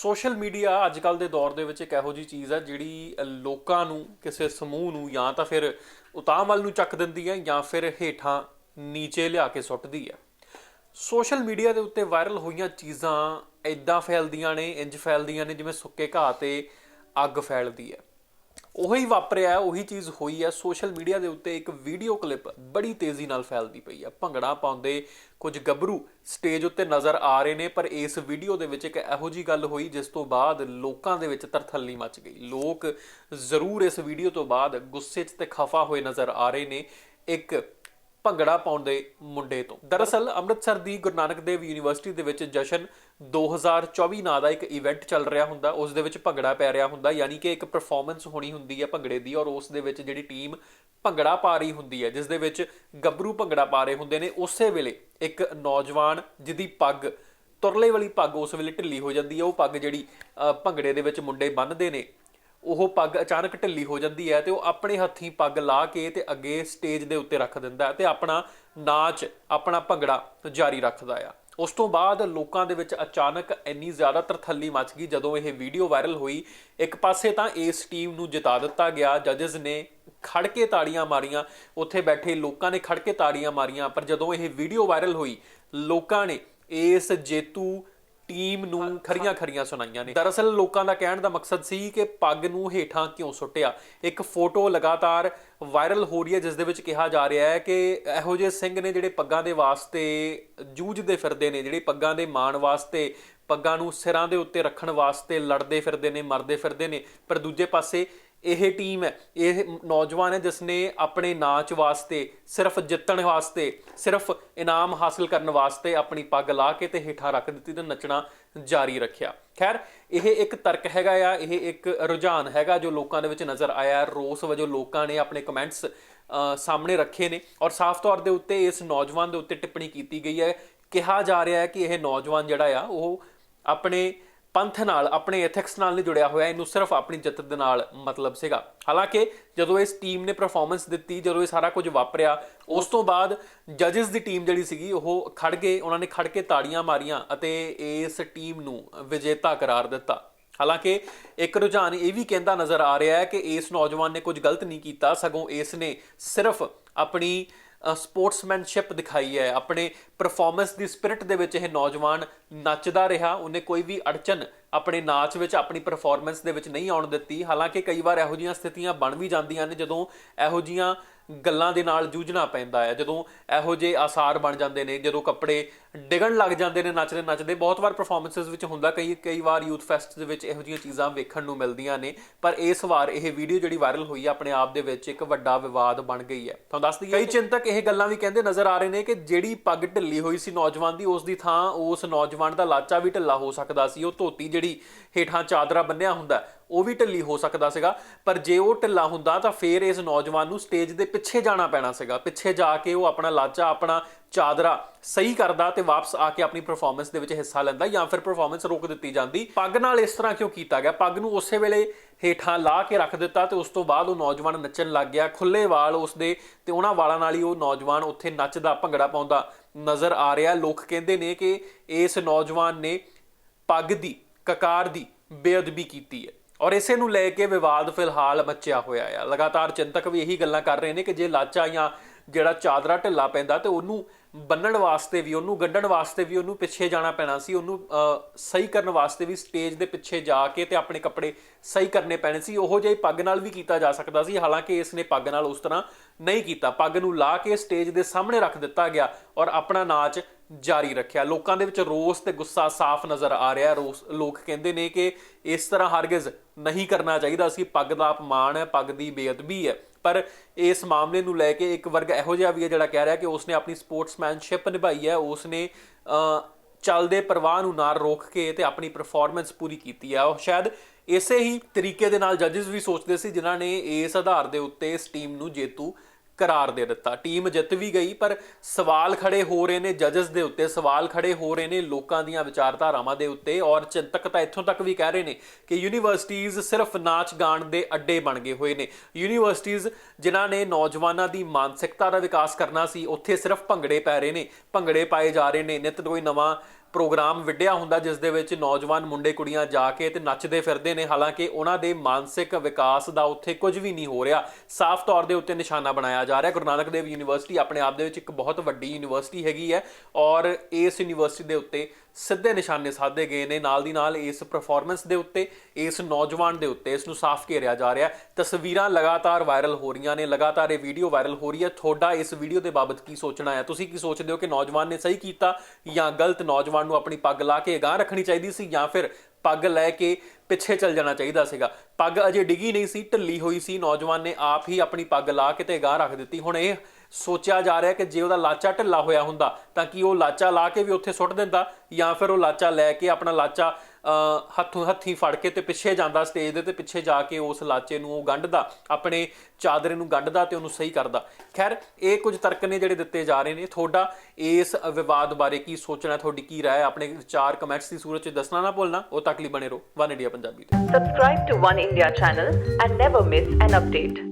Social media ਅੱਜ ਕੱਲ ਦੇ ਦੌਰ ਦੇ ਵਿੱਚ ਇੱਕ ਇਹੋ ਜੀ ਚੀਜ਼ ਹੈ ਜਿਹੜੀ ਲੋਕਾਂ ਨੂੰ, ਕਿਸੇ ਸਮੂਹ ਨੂੰ ਜਾਂ ਤਾਂ ਫਿਰ ਉਤਾਂਹ ਵੱਲ ਨੂੰ ਚੱਕ ਦਿੰਦੀ ਹੈ ਜਾਂ ਫਿਰ ਹੇਠਾਂ ਨੀਚੇ ਲਿਆ ਕੇ ਸੁੱਟਦੀ ਹੈ। ਸੋਸ਼ਲ ਮੀਡੀਆ ਦੇ ਉੱਤੇ ਵਾਇਰਲ ਹੋਈਆਂ ਚੀਜ਼ਾਂ ਐਦਾਂ ਫੈਲਦੀਆਂ ਨੇ ਇੰਜ ਫੈਲਦੀਆਂ ਨੇ ਜਿਵੇਂ ਸੁੱਕੇ ਘਾਹ ਤੇ ਅੱਗ ਫੈਲਦੀ ਹੈ। ਉਹੀ ਵਾਪਰਿਆ ਉਹੀ ਚੀਜ਼ ਹੋਈ ਹੈ। ਸੋਸ਼ਲ ਮੀਡੀਆ ਦੇ ਉੱਤੇ ਇੱਕ ਵੀਡੀਓ ਕਲਿੱਪ ਬੜੀ ਤੇਜ਼ੀ ਨਾਲ ਫੈਲਦੀ ਪਈ ਹੈ। ਭੰਗੜਾ ਪਾਉਂਦੇ ਕੁਝ ਗੱਭਰੂ ਸਟੇਜ ਉੱਤੇ ਨਜ਼ਰ ਆ ਰਹੇ ਨੇ, ਪਰ ਇਸ ਵੀਡੀਓ ਦੇ ਵਿੱਚ ਇੱਕ ਇਹੋ ਜੀ ਗੱਲ ਹੋਈ, ਜਿਸ ਤੋਂ ਬਾਅਦ ਲੋਕਾਂ ਦੇ ਵਿੱਚ ਤਰਥੱਲੀ ਮਚ ਗਈ। ਲੋਕ ਜ਼ਰੂਰ ਇਸ ਵੀਡੀਓ ਤੋਂ ਬਾਅਦ ਗੁੱਸੇ 'ਚ ਤੇ ਖਫਾ ਹੋਏ ਨਜ਼ਰ ਆ ਰਹੇ ਨੇ ਇੱਕ ਭੰਗੜਾ ਪਾਉਂਦੇ ਮੁੰਡੇ ਤੋਂ। ਦਰਅਸਲ ਅੰਮ੍ਰਿਤਸਰ ਦੀ ਗੁਰੂ ਨਾਨਕ ਦੇਵ ਯੂਨੀਵਰਸਿਟੀ ਦੇ ਵਿੱਚ ਜਸ਼ਨ 2024 ਨਾਂ ਦਾ ਇੱਕ ਇਵੈਂਟ ਚੱਲ ਰਿਹਾ ਹੁੰਦਾ, ਉਸ ਦੇ ਵਿੱਚ ਭੰਗੜਾ ਪੈ ਰਿਹਾ ਹੁੰਦਾ, ਯਾਨੀ ਕਿ ਇੱਕ ਪਰਫਾਰਮੈਂਸ ਹੋਣੀ ਹੁੰਦੀ ਹੈ ਭੰਗੜੇ ਦੀ ਔਰ ਉਸ ਦੇ ਵਿੱਚ ਜਿਹੜੀ ਟੀਮ ਭੰਗੜਾ ਪਾ ਰਹੀ ਹੁੰਦੀ ਹੈ, ਜਿਸ ਦੇ ਵਿੱਚ ਗੱਭਰੂ ਭੰਗੜਾ ਪਾ ਰਹੇ ਹੁੰਦੇ ਨੇ, ਉਸੇ ਵੇਲੇ ਇੱਕ ਨੌਜਵਾਨ ਜਿਹਦੀ ਪੱਗ ਤੁਰਲੇ ਵਾਲੀ ਪੱਗ ਉਸ ਵੇਲੇ ਢਿੱਲੀ ਹੋ ਜਾਂਦੀ ਹੈ, ਉਹ ਪੱਗ ਜਿਹੜੀ ਭੰਗੜੇ ਦੇ ਵਿੱਚ ਮੁੰਡੇ ਬੰਨ੍ਹਦੇ ਨੇ, ਉਹ ਪੱਗ ਅਚਾਨਕ ਢਿੱਲੀ ਹੋ ਜਾਂਦੀ ਹੈ ਤੇ ਉਹ ਆਪਣੇ ਹੱਥੀਂ ਪੱਗ ਲਾ ਕੇ ਤੇ ਅੱਗੇ ਸਟੇਜ ਦੇ ਉੱਤੇ ਰੱਖ ਦਿੰਦਾ ਹੈ ਤੇ ਆਪਣਾ ਨਾਚ, ਆਪਣਾ ਭੰਗੜਾ ਜਾਰੀ ਰੱਖਦਾ ਆ। ਉਸ ਤੋਂ ਬਾਅਦ ਲੋਕਾਂ ਦੇ ਵਿੱਚ ਅਚਾਨਕ ਇੰਨੀ ਜ਼ਿਆਦਾ ਤਰਥੱਲੀ ਮਚ ਗਈ। ਜਦੋਂ ਇਹ ਵੀਡੀਓ ਵਾਇਰਲ ਹੋਈ, ਇੱਕ ਪਾਸੇ ਤਾਂ ਇਸ ਟੀਮ ਨੂੰ ਜਿਤਾ ਦਿੱਤਾ ਗਿਆ। ਜੱਜਸ ਨੇ ਖੜ ਕੇ ਤਾੜੀਆਂ ਮਾਰੀਆਂ। ਉੱਥੇ ਬੈਠੇ ਲੋਕਾਂ ਨੇ ਖੜ ਕੇ ਤਾੜੀਆਂ ਮਾਰੀਆਂ। ਪਰ ਜਦੋਂ ਇਹ ਵੀਡੀਓ ਵਾਇਰਲ ਹੋਈ, ਲੋਕਾਂ ਨੇ ਇਸ ਜੇਤੂ ਟੀਮ ਨੂੰ ਖਰੀਆਂ ਖਰੀਆਂ ਸੁਣਾਈਆਂ ਨੇ। ਦਰਅਸਲ ਲੋਕਾਂ ਦਾ ਕਹਿਣ ਦਾ ਮਕਸਦ ਸੀ ਕਿ ਪੱਗ ਨੂੰ ਹੇਠਾਂ ਕਿਉਂ ਸੁੱਟਿਆ? ਇੱਕ ਫੋਟੋ ਲਗਾਤਾਰ ਵਾਇਰਲ ਹੋ ਰਹੀ ਹੈ ਜਿਸ ਦੇ ਵਿੱਚ ਕਿਹਾ ਜਾ ਰਿਹਾ ਹੈ ਕਿ ਇਹੋ ਜਿਹੇ ਸਿੰਘ ਨੇ ਜਿਹੜੇ ਪੱਗਾਂ ਦੇ ਵਾਸਤੇ ਜੂਝਦੇ ਫਿਰਦੇ ਨੇ ਜਿਹੜੇ ਪੱਗਾਂ ਦੇ ਮਾਣ ਵਾਸਤੇ ਪੱਗਾਂ ਨੂੰ ਸਿਰਾਂ ਦੇ ਉੱਤੇ ਰੱਖਣ ਵਾਸਤੇ ਲੜਦੇ ਫਿਰਦੇ ਨੇ ਮਰਦੇ ਫਿਰਦੇ ਨੇ। ਪਰ ਦੂਜੇ ਪਾਸੇ ਇਹ ਟੀਮ ਹੈ। ਇਹ ਨੌਜਵਾਨ ਹੈ ਜਿਸ ਨੇ ਆਪਣੇ ਨਾਚ ਵਾਸਤੇ, ਸਿਰਫ ਜਿੱਤਣ ਵਾਸਤੇ, ਸਿਰਫ ਇਨਾਮ ਹਾਸਲ ਕਰਨ ਵਾਸਤੇ ਆਪਣੀ ਪੱਗ ਲਾ ਕੇ ਤੇ ਹੇਠਾਂ ਰੱਖ ਦਿੱਤੀ ਤੇ ਨੱਚਣਾ ਜਾਰੀ ਰੱਖਿਆ। ਖੈਰ, ਇਹ ਇੱਕ ਤਰਕ ਹੈਗਾ ਆ, ਇਹ ਇੱਕ ਰੁਝਾਨ ਹੈਗਾ ਜੋ ਲੋਕਾਂ ਦੇ ਵਿੱਚ ਨਜ਼ਰ ਆਇਆ। ਰੋਸ ਵਜੋਂ ਲੋਕਾਂ ਨੇ ਆਪਣੇ ਕਮੈਂਟਸ ਸਾਹਮਣੇ ਰੱਖੇ ਨੇ ਔਰ ਸਾਫ਼ ਤੌਰ ਦੇ ਉੱਤੇ ਇਸ ਨੌਜਵਾਨ ਦੇ ਉੱਤੇ ਟਿੱਪਣੀ ਕੀਤੀ ਗਈ ਹੈ। ਕਿਹਾ ਜਾ ਰਿਹਾ ਹੈ ਕਿ ਇਹ ਨੌਜਵਾਨ ਜਿਹੜਾ ਆ, ਉਹ ਆਪਣੇ ਪੰਥ ਨਾਲ, ਆਪਣੇ ਐਥਿਕਸ ਨਾਲ ਨਹੀਂ ਜੁੜਿਆ ਹੋਇਆ, ਇਹਨੂੰ ਸਿਰਫ ਆਪਣੀ ਜਿੱਤ ਦੇ ਨਾਲ ਮਤਲਬ ਸੀਗਾ। ਹਾਲਾਂਕਿ, ਜਦੋਂ ਇਸ ਟੀਮ ਨੇ ਪਰਫਾਰਮੈਂਸ ਦਿੱਤੀ, ਜਦੋਂ ਇਹ ਸਾਰਾ ਕੁਝ ਵਾਪਰਿਆ, ਉਸ ਤੋਂ ਬਾਅਦ ਜੱਜਸ ਦੀ ਟੀਮ ਜਿਹੜੀ ਸੀਗੀ, ਉਹ ਖੜ ਗਏ, ਉਹਨਾਂ ਨੇ ਖੜ ਕੇ ਤਾੜੀਆਂ ਮਾਰੀਆਂ ਅਤੇ ਇਸ ਟੀਮ ਨੂੰ ਵਿਜੇਤਾ ਕਰਾਰ ਦਿੱਤਾ। ਹਾਲਾਂਕਿ, ਇੱਕ ਰੁਝਾਨ ਇਹ ਵੀ ਕਹਿੰਦਾ ਨਜ਼ਰ ਆ ਰਿਹਾ ਹੈ ਕਿ ਇਸ ਨੌਜਵਾਨ ਨੇ ਕੁਝ ਗਲਤ ਨਹੀਂ ਕੀਤਾ, ਸਗੋਂ ਇਸ ਨੇ ਸਿਰਫ ਆਪਣੀ ਸਪੋਰਟਸਮੈਨਸ਼ਿਪ ਦਿਖਾਈ ਹੈ। ਆਪਣੇ ਪਰਫਾਰਮੈਂਸ ਦੀ ਸਪਿਰਿਟ ਦੇ ਵਿੱਚ ਇਹ ਨੌਜਵਾਨ ਨੱਚਦਾ ਰਿਹਾ। ਉਹਨੇ ਕੋਈ ਵੀ ਅੜਚਨ ਆਪਣੇ ਨਾਚ ਵਿੱਚ, ਆਪਣੀ ਪਰਫਾਰਮੈਂਸ ਦੇ ਵਿੱਚ ਨਹੀਂ ਆਉਣ ਦਿੱਤੀ। ਹਾਲਾਂਕਿ ਕਈ ਵਾਰ ਇਹੋ ਜਿਹੀਆਂ ਸਥਿਤੀਆਂ ਬਣ ਵੀ ਜਾਂਦੀਆਂ ਨੇ, ਜਦੋਂ ਇਹੋ ਜੀਆਂ ਗੱਲਾਂ ਦੇ ਨਾਲ ਜੂਝਣਾ ਪੈਂਦਾ ਹੈ। ਜਦੋਂ ਇਹੋ ਜਿਹੇ ਆਸਾਰ ਬਣ ਜਾਂਦੇ ਨੇ ਜਦੋਂ ਕੱਪੜੇ ਡਿਗਣ ਲੱਗ ਜਾਂਦੇ ਨੇ ਨੱਚਦੇ ਨੱਚਦੇ ਬਹੁਤ ਵਾਰ ਪਰਫਾਰਮੈਂਸਸ ਵਿੱਚ ਹੁੰਦਾ ਕਈ ਕਈ ਵਾਰ ਯੂਥ ਫੈਸਟ ਦੇ ਵਿੱਚ ਇਹੋ ਜਿਹੀਆਂ ਚੀਜ਼ਾਂ ਵੇਖਣ ਨੂੰ ਮਿਲਦੀਆਂ ਨੇ। ਪਰ ਇਸ ਵਾਰ ਇਹ ਵੀਡੀਓ ਜਿਹੜੀ ਵਾਇਰਲ ਹੋਈ ਹੈ ਆਪਣੇ ਆਪ ਦੇ ਵਿੱਚ ਇੱਕ ਵੱਡਾ ਵਿਵਾਦ ਬਣ ਗਈ ਹੈ। ਤੁਹਾਨੂੰ ਦੱਸ ਦਈਏ ਕਈ ਚਿੰਤਕ ਇਹ ਗੱਲਾਂ ਵੀ ਕਹਿੰਦੇ ਨਜ਼ਰ ਆ ਰਹੇ ਨੇ ਕਿ ਜਿਹੜੀ ਪੱਗ ਢਿੱਲੀ ਹੋਈ ਸੀ ਨੌਜਵਾਨ ਦੀ ਉਸ ਦੀ ਥਾਂ ਉਸ ਨੌਜਵਾਨ ਦਾ ਲਾਚਾ ਵੀ ਢਿੱਲਾ ਹੋ ਸਕਦਾ ਸੀ। ਉਹ ਧੋਤੀ ਜਿਹੜੀ ਹੇਠਾਂ ਚਾਦਰਾ ਬੰਨਿਆ ਹੁੰਦਾ ਉਹ ਵੀ ਢਿੱਲੀ ਹੋ ਸਕਦਾ ਸੀਗਾ, ਪਰ ਜੇ ਉਹ ਢਿੱਲਾ ਹੁੰਦਾ ਤਾਂ ਫੇਰ ਇਸ ਨੌਜਵਾਨ ਨੂੰ ਸਟੇਜ ਦੇ ਪਿੱਛੇ ਜਾਣਾ ਪੈਣਾ ਸੀਗਾ, ਪਿੱਛੇ ਜਾ ਕੇ ਉਹ ਆਪਣਾ ਲਾਚਾ, ਆਪਣਾ ਚਾਦਰਾ ਸਹੀ ਕਰਦਾ ਤੇ ਵਾਪਸ ਆ ਕੇ ਆਪਣੀ ਪਰਫਾਰਮੈਂਸ ਦੇ ਵਿੱਚ ਹਿੱਸਾ ਲੈਂਦਾ ਜਾਂ ਫਿਰ ਪਰਫਾਰਮੈਂਸ ਰੋਕ ਦਿੱਤੀ ਜਾਂਦੀ। ਪੱਗ ਨਾਲ ਇਸ ਤਰ੍ਹਾਂ ਕਿਉਂ ਕੀਤਾ ਗਿਆ? ਪੱਗ ਨੂੰ ਉਸੇ ਵੇਲੇ ਹੇਠਾਂ ਲਾ ਕੇ ਰੱਖ ਦਿੱਤਾ ਤੇ ਉਸ ਤੋਂ ਬਾਅਦ ਉਹ ਨੌਜਵਾਨ ਨੱਚਣ ਲੱਗ ਗਿਆ। ਖੁੱਲੇ ਵਾਲ ਉਸਦੇ ਤੇ ਉਹਨਾਂ ਵਾਲਾਂ ਨਾਲ ਹੀ ਉਹ ਨੌਜਵਾਨ ਉੱਥੇ ਨੱਚਦਾ, ਭੰਗੜਾ ਪਾਉਂਦਾ ਨਜ਼ਰ ਆ ਰਿਹਾ। ਲੋਕ ਕਹਿੰਦੇ ਨੇ ਕਿ ਇਸ ਨੌਜਵਾਨ ਨੇ ਪੱਗ ਦੀ, ਕਕਾਰ ਦੀ ਬੇਅਦਬੀ ਕੀਤੀ ਹੈ। ਔਰ ਇਸੇ ਨੂੰ ਲੈ ਕੇ ਵਿਵਾਦ ਫਿਲਹਾਲ ਮੱਚਿਆ ਹੋਇਆ ਆ। ਲਗਾਤਾਰ ਚਿੰਤਕ ਵੀ ਇਹੀ ਗੱਲਾਂ ਕਰ ਰਹੇ ਨੇ ਕਿ ਜੇ ਲਾਚਾ ਜਾਂ ਜਿਹੜਾ ਚਾਦਰਾ ਢਿੱਲਾ ਪੈਂਦਾ ਤੇ ਉਹਨੂੰ ਬੰਨਣ ਵਾਸਤੇ ਵੀ, ਉਹਨੂੰ ਗੱਡਣ ਵਾਸਤੇ ਵੀ, ਉਹਨੂੰ ਪਿੱਛੇ ਜਾਣਾ ਪੈਣਾ ਸੀ, ਉਹਨੂੰ ਸਹੀ ਕਰਨ ਵਾਸਤੇ ਵੀ ਸਟੇਜ ਦੇ ਪਿੱਛੇ ਜਾ ਕੇ ਤੇ ਆਪਣੇ ਕੱਪੜੇ ਸਹੀ ਕਰਨੇ ਪੈਣੇ ਸੀ। ਉਹੋ ਜਿਹੀ ਪੱਗ ਨਾਲ ਵੀ ਕੀਤਾ ਜਾ ਸਕਦਾ ਸੀ, ਹਾਲਾਂਕਿ ਇਸ ਨੇ ਪੱਗ ਨਾਲ ਉਸ ਤਰ੍ਹਾਂ ਨਹੀਂ ਕੀਤਾ। ਪੱਗ ਨੂੰ ਲਾ ਕੇ ਸਟੇਜ ਦੇ ਸਾਹਮਣੇ ਰੱਖ ਦਿੱਤਾ ਗਿਆ ਔਰ ਆਪਣਾ ਨਾਚ ਜਾਰੀ ਰੱਖਿਆ। ਲੋਕਾਂ ਦੇ ਵਿੱਚ ਰੋਸ ਤੇ ਗੁੱਸਾ ਸਾਫ਼ ਨਜ਼ਰ ਆ ਰਿਹਾ ਰੋਸ ਲੋਕ ਕਹਿੰਦੇ ਨੇ ਕਿ ਇਸ ਤਰ੍ਹਾਂ ਹਰਗਿਜ਼ ਨਹੀਂ ਕਰਨਾ ਚਾਹੀਦਾ। ਸੀ ਪੱਗ ਦਾ ਅਪਮਾਨ ਹੈ ਪੱਗ ਦੀ ਬੇਅਦਬੀ ਹੈ। ਪਰ ਇਸ ਮਾਮਲੇ ਨੂੰ ਲੈ ਕੇ ਇੱਕ ਵਰਗ ਇਹੋ ਜਿਹਾ ਵੀ ਹੈ ਜਿਹੜਾ ਕਹਿ ਰਿਹਾ ਕਿ ਉਸਨੇ ਆਪਣੀ ਸਪੋਰਟਸਮੈਨਸ਼ਿਪ ਨਿਭਾਈ ਹੈ। ਉਸਨੇ ਅਹ, ਚੱਲਦੇ ਪ੍ਰਵਾਹ ਨੂੰ ਨਾਲ ਰੋਕ ਕੇ ਤੇ ਆਪਣੀ ਪਰਫਾਰਮੈਂਸ ਪੂਰੀ ਕੀਤੀ ਹੈ। ਉਹ ਸ਼ਾਇਦ ਇਸੇ ਹੀ ਤਰੀਕੇ ਦੇ ਨਾਲ ਜੱਜਸ ਵੀ ਸੋਚਦੇ ਸੀ ਜਿਨ੍ਹਾਂ ਨੇ ਇਸ ਆਧਾਰ ਦੇ ਉੱਤੇ ਇਸ ਟੀਮ ਨੂੰ ਜੇਤੂ ਕਰਾਰ ਦੇ ਦਿੱਤਾ। ਟੀਮ ਜਿੱਤ ਵੀ ਗਈ, ਪਰ ਸਵਾਲ ਖੜੇ ਹੋ ਰਹੇ ਨੇ ਜੱਜਸ ਦੇ ਉੱਤੇ, ਸਵਾਲ ਖੜੇ ਹੋ ਰਹੇ ਨੇ ਲੋਕਾਂ ਦੀਆਂ ਵਿਚਾਰਧਾਰਾਵਾਂ ਦੇ ਉੱਤੇ ਔਰ ਚਿੰਤਕ ਤਾਂ ਇੱਥੋਂ ਤੱਕ ਵੀ ਕਹਿ ਰਹੇ ਨੇ ਕਿ ਯੂਨੀਵਰਸਿਟੀਆਂ ਸਿਰਫ ਨਾਚ ਗਾਣ ਦੇ ਅੱਡੇ ਬਣ ਗਏ ਹੋਏ ਨੇ। ਯੂਨੀਵਰਸਿਟੀਆਂ ਜਿਨ੍ਹਾਂ ਨੇ ਨੌਜਵਾਨਾਂ ਦੀ ਮਾਨਸਿਕਤਾ ਦਾ ਵਿਕਾਸ ਕਰਨਾ ਸੀ, ਉੱਥੇ ਸਿਰਫ ਭੰਗੜੇ ਪੈ ਰਹੇ ਨੇ, ਭੰਗੜੇ ਪਾਏ ਜਾ ਰਹੇ ਨੇ, ਨਿਤ ਕੋਈ ਨਵਾਂ ਪ੍ਰੋਗਰਾਮ ਵਿੱਢਿਆ ਹੁੰਦਾ, ਜਿਸ ਦੇ ਵਿੱਚ ਨੌਜਵਾਨ ਮੁੰਡੇ, ਕੁੜੀਆਂ ਜਾ ਕੇ ਤੇ ਨੱਚਦੇ ਫਿਰਦੇ ਨੇ। ਹਾਲਾਂਕਿ ਉਹਨਾਂ ਦੇ ਮਾਨਸਿਕ ਵਿਕਾਸ ਦਾ ਉੱਥੇ ਕੁਝ ਵੀ ਨਹੀਂ ਹੋ ਰਿਹਾ। ਸਾਫ਼ ਤੌਰ ਦੇ ਉੱਤੇ ਨਿਸ਼ਾਨਾ ਬਣਾਇਆ ਜਾ ਰਿਹਾ। ਗੁਰੂ ਨਾਨਕ ਦੇਵ ਯੂਨੀਵਰਸਿਟੀ ਆਪਣੇ ਆਪ ਦੇ ਵਿੱਚ ਇੱਕ ਬਹੁਤ ਵੱਡੀ ਯੂਨੀਵਰਸਿਟੀ ਹੈਗੀ ਹੈ ਔਰ ਇਸ ਯੂਨੀਵਰਸਿਟੀ ਦੇ ਉੱਤੇ ਸਿੱਧੇ ਨਿਸ਼ਾਨੇ ਸਾਧੇ ਗਏ ਨੇ। ਨਾਲ ਦੀ ਨਾਲ ਇਸ ਪਰਫਾਰਮੈਂਸ ਦੇ ਉੱਤੇ, ਇਸ ਨੌਜਵਾਨ ਦੇ ਉੱਤੇ ਇਸ ਨੂੰ ਸਾਫ਼ ਘੇਰਿਆ ਜਾ ਰਿਹਾ ਤਸਵੀਰਾਂ ਲਗਾਤਾਰ ਵਾਇਰਲ ਹੋ ਰਹੀਆਂ ਨੇ, ਲਗਾਤਾਰ ਇਹ ਵੀਡੀਓ ਵਾਇਰਲ ਹੋ ਰਹੀ ਹੈ। ਤੁਹਾਡਾ ਇਸ ਵੀਡੀਓ ਦੇ ਬਾਬਤ ਕੀ ਸੋਚਣਾ ਹੈ? ਤੁਸੀਂ ਕੀ ਸੋਚਦੇ ਹੋ ਕਿ ਨੌਜਵਾਨ ਨੇ ਸਹੀ ਕੀਤਾ ਜਾਂ ਗਲਤ ਨੌਜਵਾਨ ਨੂੰ ਆਪਣੀ ਪੱਗ ਲਾ ਕੇ ਅਗਾਂਹ ਰੱਖਣੀ ਚਾਹੀਦੀ ਸੀ ਜਾਂ ਫਿਰ ਪੱਗ ਲੈ ਕੇ ਪਿੱਛੇ ਚੱਲ ਜਾਣਾ ਚਾਹੀਦਾ ਸੀਗਾ? ਪੱਗ ਅਜੇ ਡਿੱਗੀ ਨਹੀਂ ਸੀ, ਢੱਲੀ ਹੋਈ ਸੀ। ਨੌਜਵਾਨ ਨੇ ਆਪ ਹੀ ਆਪਣੀ ਪੱਗ ਲਾ ਕੇ ਤੇ ਅਗਾਂਹ ਰੱਖ ਦਿੱਤੀ। ਹੁਣ ਇਹ ਸੋਚਿਆ ਜਾ ਰਿਹਾ ਕਿ ਜੇ ਉਹਦਾ ਲਾਚਾ ਢਿੱਲਾ ਹੋਇਆ ਹੁੰਦਾ ਤਾਂ ਕਿ ਉਹ ਲਾਚਾ ਲਾ ਕੇ ਵੀ ਉੱਥੇ ਸੁੱਟ ਦਿੰਦਾ? ਜਾਂ ਫਿਰ ਉਹ ਲਾਚਾ ਲੈ ਕੇ ਆਪਣਾ ਲਾਚਾ ਅਹ, ਹੱਥੋਂ ਹੱਥੀ ਫੜ ਕੇ ਤੇ ਪਿੱਛੇ ਜਾਂਦਾ ਸਟੇਜ ਦੇ ਤੇ ਪਿੱਛੇ ਜਾ ਕੇ ਉਸ ਲਾਚੇ ਨੂੰ ਉਹ ਗੰਢਦਾ ਆਪਣੇ ਚਾਦਰੇ ਨੂੰ ਗੰਢਦਾ ਤੇ ਉਹਨੂੰ ਸਹੀ ਕਰਦਾ। ਖੈਰ ਇਹ ਕੁਝ ਤਰਕ ਨੇ ਜਿਹੜੇ ਦਿੱਤੇ ਜਾ ਰਹੇ ਨੇ। ਤੁਹਾਡਾ ਇਸ ਵਿਵਾਦ ਬਾਰੇ ਕੀ ਸੋਚਣਾ ਤੁਹਾਡੀ ਕੀ ਰਾਏ? ਆਪਣੇ ਵਿਚਾਰ ਕਮੈਂਟਸ ਦੀ ਸੂਰਤ 'ਚ ਦੱਸਣਾ ਨਾ ਭੁੱਲਣਾ ਉਹ ਤੱਕ ਲਈ ਬਣੇ ਰਹੋ। ਵਨ ਇੰਡੀਆ ਪੰਜਾਬੀ ਤੇ। Subscribe to One India channel and never miss an update.